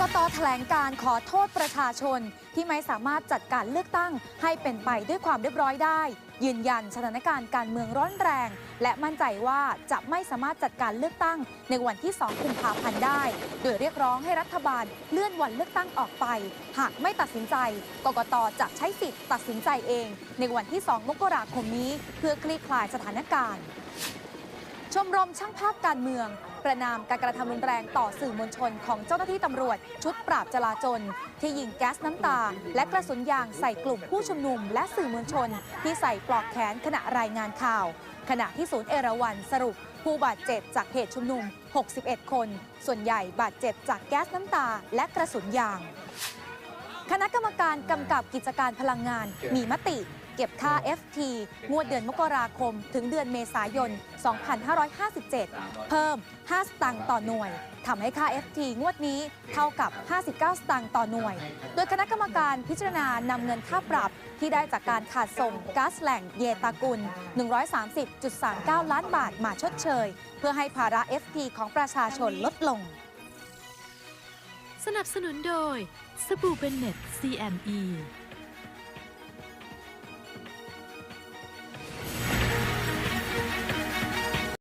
กตแถลงการขอโทษประชาชน ที่ไม่สามารถจัดการเลือกตั้ง ให้เป็นไปด้วยความเรียบร้อยได้ ยืนยันสถานการณ์การเมืองร้อนแรง และมั่นใจว่าจะไม่สามารถจัดการเลือกตั้ง ในวันที่ 2 กุมภาพันธ์ได้ โดยเรียกร้องให้รัฐบาลเลื่อนวันเลือกตั้งออกไป หากไม่ตัดสินใจ กกตจะใช้สิทธิ์ตัดสินใจเอง ในวันที่ 2 มกราคมนี้ เพื่อคลี่คลายสถานการณ์ ชมรมช่างภาพการเมือง ประนามการกระทำรุนแรงต่อสื่อมวลชนของเจ้าหน้าที่ตำรวจ ชุดปราบจลาจล ที่ยิงแก๊สน้ำตา และกระสุนยางใส่กลุ่มผู้ชุมนุม และสื่อมวลชน ที่ใส่ปลอกแขนขณะรายงานข่าว ขณะที่ศูนย์เอราวันสรุปผู้บาดเจ็บจากเหตุชุมนุม 61 คน ส่วนใหญ่บาดเจ็บจากแก๊สน้ำตา และกระสุนยาง คณะกรรมการกำกับกิจการพลังงานมีมติ เก็บค่า FT งวดเดือนมกราคม ถึงเดือนเมษายน 2557 เพิ่ม 5 สตางค์ต่อหน่วยทำให้ค่า FT งวดนี้เท่ากับ 59 สตางค์ต่อหน่วย โดยคณะกรรมการพิจารณานำเงินค่าปรับที่ได้จากการขาดส่งก๊าซแหล่งเยตากุล 130.39 ล้านบาทมาชดเชย เพื่อให้ภาระ FT ของประชาชนลดลง สนับสนุนโดยสบู่เบนเน็ต CME